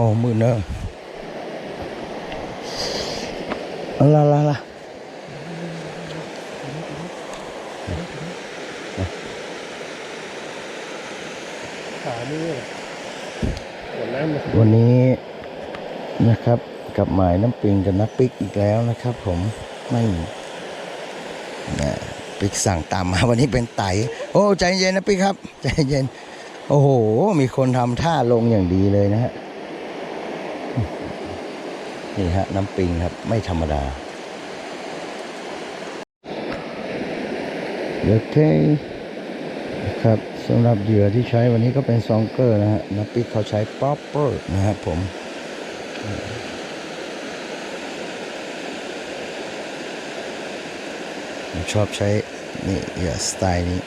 อ้มือเนอะเอาละละละขานี่หัวน้ำมันวันนี้นะครับกับหมายน้ำปิงกับนักปิกอีกแล้วนะครับ ผมไม่นะปิกสั่งตามมาวันนี้เป็นไตโอ้ใจเย็นนะปิกครับ ใจเย็น โอ้โห มีคนทำท่าลงอย่างดีเลยนะฮะ นี่ฮะน้ำปิงครับไม่ธรรมดา โอเคครับสำหรับเหยื่อที่ใช้วันนี้ก็เป็นซองเกอร์นะฮะน้ำปิกเขาใช้ป๊อปเปอร์นะครับผมผมชอบใช้นี่เหยื่อสไตล์นี้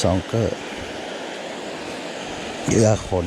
ซองเกอร์เหยื่อขน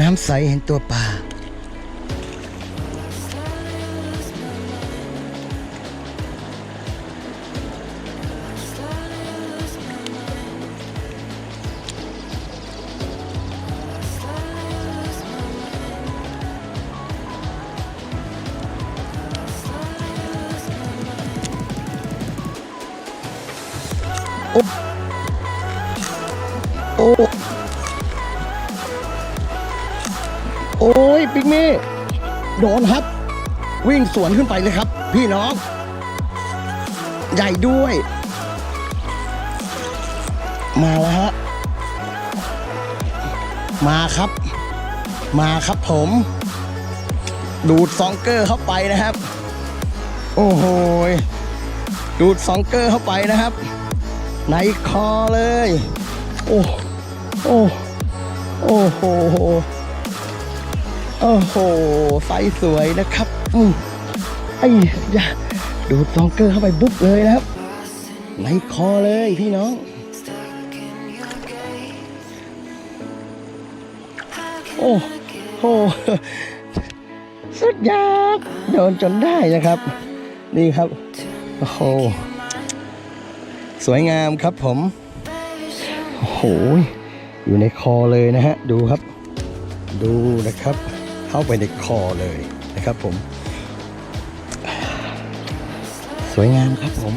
น้ำใสเห็นตัวปลาโอ้ โอ้ โอ้ยปิกมี่โดนครับ วิ่งสวนขึ้นไปเลยครับ พี่น้อง ใหญ่ด้วย มาแล้วฮะมาครับ มาครับผม ดูดซองเกอร์เข้าไปนะครับ โอ้โหดูดซองเกอร์เข้าไปนะครับ ในคอเลย โอ้โอ้โอ้โห โอ้โหไฟสวยนะครับอืมไอ้ยาดูดซองเกอร์เข้าไปบุ๊บเลยนะครับ ในคอเลยพี่น้องโอ้โหสุดยอดโดนจนได้นะครับ นี่ครับ โอ้โห สวยงามครับผม โอ้โห อยู่ในคอเลยนะฮะ ดูครับ ดูนะครับ เข้าไปในคอเลยนะครับผม สวยงามครับผม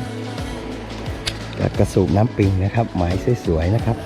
กับกระสูบน้ำปิงนะครับ หมายสวยๆนะครับ